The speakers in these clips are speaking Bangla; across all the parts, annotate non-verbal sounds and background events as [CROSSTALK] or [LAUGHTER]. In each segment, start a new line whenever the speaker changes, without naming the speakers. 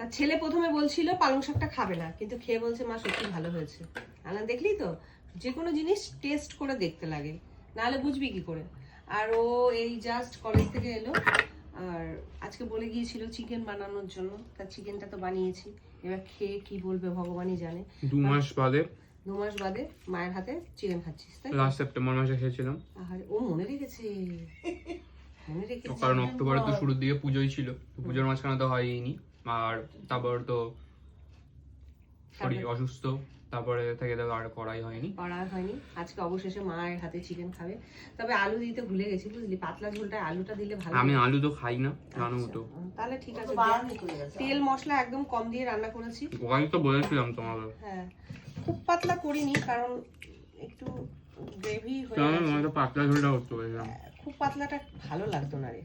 তার ছেলে প্রথমে বলছিল পালং শাকটা খাবে না। কিন্তু খেয়ে বলছে মা সত্যি ভালো হয়েছে। আলান দেখলি তো? যে কোনো জিনিস টেস্ট করে দেখতে লাগে। নাহলে বুঝবি কি করে? আর ও এই জাস্ট কলেজ থেকে এলো আর আজকে বলে গিয়েছিল চিকেন বানানোর জন্য। তার চিকেনটা তো বানিয়েছি। এবার খেয়ে কি বলবে ভগবানই জানে।
দু মাস বাদে।
দু মাস বাদে মায়ের হাতে চিকেন খাচ্ছিস তাই
লাস্ট সেপ্টেম্বর মাসে খেয়েছিলাম।
আহারে ও মনে রেখেছে। মনে
তো
রেখেছে
কারণ অক্টোবরে তো শুরুর দিকে পুজোই ছিল। তো পুজোর মাঝখানে তো হয়নি আর তারপর তো শরীর অসুস্থ তারপরে থেকে তো আর করাই হয়নি।
করা হয়নি। আজকে অবশেষে মায়ের হাতে চিকেন খাবে। তবে আলু দিতে ভুলে গেছি বুঝলি? পাতলা ঝোলটায় আলুটা দিলে ভালো
আমি আলু তো খাই না জানো তো।
আচ্ছা, তাহলে ঠিক আছে। তেল মশলা একদম কম দিয়ে রান্না করেছি।
ওখানে তো বলেছিলাম তোমাকে।
হ্যাঁ খুব পাতলা করিনি কারণ একটু গ্রেভি হয়ে
তো আমি
গেছে।
পাতলা ঝোলটা করতে বলেছিলাম।
খুব পাতলাটা ভালো লাগতো না রে।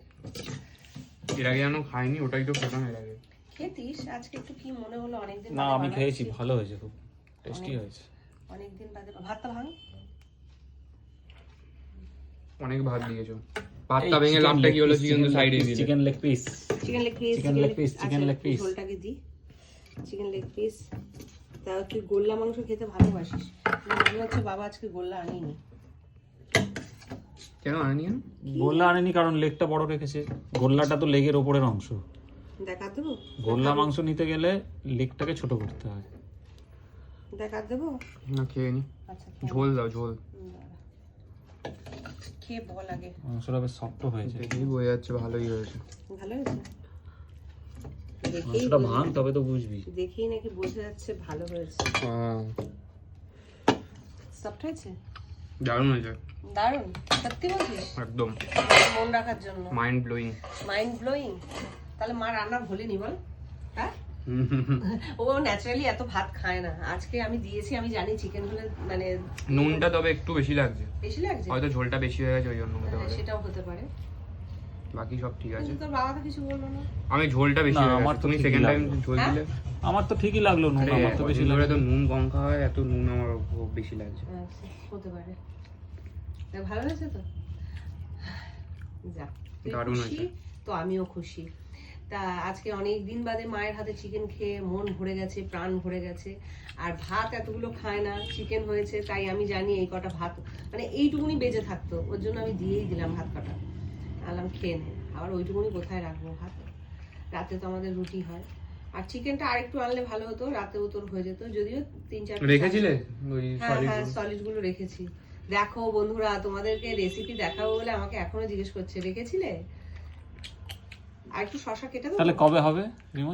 এর আগে যেন খাইনি ওটাই তো খেতাম এর আগে।
খেতিস? আজকে একটু কি মনে হলো? অনেকদিন
না আমি খেয়েছি ভালো হয়েছে খুব টেস্টি হয়েছে।
অনেকদিন বাদে ভাতটা ভাঙ।
অনেক ভাত দিয়েছ। ভাতটা ভেঙে লাভটা কি হলো? চিকেন সাইডে দিয়ে
chicken leg piece
chicken leg piece
leg piece, chicken leg piece.
আচ্ছা, ঝোলটাকে দি। চিকেন লেগ পিস তা তুই গোল্লা মাংস খেতে ভালোবাসিস। মনে হচ্ছে বাবা আজকে গোল্লা আনিনি।
কেন আনি
গোল্লা আনেনি কারণ লেগটা বড় রেখেছে। গোল্লাটা তো লেগের ওপরের অংশ।
দেখা দেবো?
গোল্লা মাংস নিতে গেলে লেগটাকে ছোট করতে হয়।
দেখা দেবো?
না খেয়ে নি।
আচ্ছা
ঝোল দাও ঝোল।
খেয়ে বল আগে।
মাংসটা বেশ শক্ত হয়েছে।
যাচ্ছে ভালোই হয়েছে।
ভালো হয়েছে?
মাংসটা ভাঙ তবে তো বুঝবি।
দেখেই নাকি বোঝা যাচ্ছে ভালো হয়েছে।
আহ,
সফট হয়েছে?
দারুণ হয়েছে।
দারুণ? সত্যি বলছিস?
একদম।
মন রাখার জন্য।
মাইন্ড ব্লোয়িং
মাইন্ড ব্লোয়িং তাহলে মা রান্না ভোলেনি বল। হ্যাঁ? [LAUGHS] ও ন্যাচারালি এত ভাত খায় না। আজকে আমি দিয়েছি আমি জানি চিকেন হলে মানে
নুনটা তবে একটু বেশি লাগছে।
বেশি লাগছে?
হয়তো ঝোলটা বেশি হয়ে গেছে ওই জন্য হতে
হ্যাঁ,
পারে।
সেটাও হতে পারে।
বাকি সব ঠিক আছে।
তোর বাবা তো কিছু বলল না?
আমি ঝোলটা বেশি হয়ে
আমার তো
তুমি
ঠিকই
সেকেন্ড টাইম
লাগল।
ঝোল
হ্যাঁ?
দিলে?
আমার তো ঠিকই লাগল নুন আমার তো বেশি লাগল
তো নুন কম খাওয়া হয় এত নুন আমার খুব বেশি লাগছে।
আচ্ছা, হতে পারে। ভালো হয়েছে তো? যা
দারুণ হয়েছে।
তো আমিও খুশি। তা আজকে অনেক দিন বাদে মায়ের হাতে চিকেন খেয়ে মন ভরে গেছে প্রাণ ভরে গেছে। আর ভাত এতগুলো খায় না চিকেন হয়েছে তাই আমি জানি এই কটা ভাত মানে এইটুকুনি বেঁচে থাকতো ওর জন্য আমি দিয়েই দিলাম ভাত কটা। আলাম খেয়ে নে। আবার ওইটুকুনি কোথায় রাখব ভাত? রাতে তো আমাদের রুটি হয়। আর চিকেনটা আরেকটু আনলে ভালো হতো রাতেও তোর হয়ে যেত যদিও তিন চার
রেখেছিলে ওই
হ্যাঁ হ্যাঁ
গুলো?
সলিডগুলো রেখেছি। দেখো বন্ধুরা তোমাদেরকে রেসিপি দেখাবো বলে আমাকে এখনও জিজ্ঞেস করছে রেখেছিলে? আর একটু শশা কেটে দেবো?
তাহলে কবে হবে? রিমো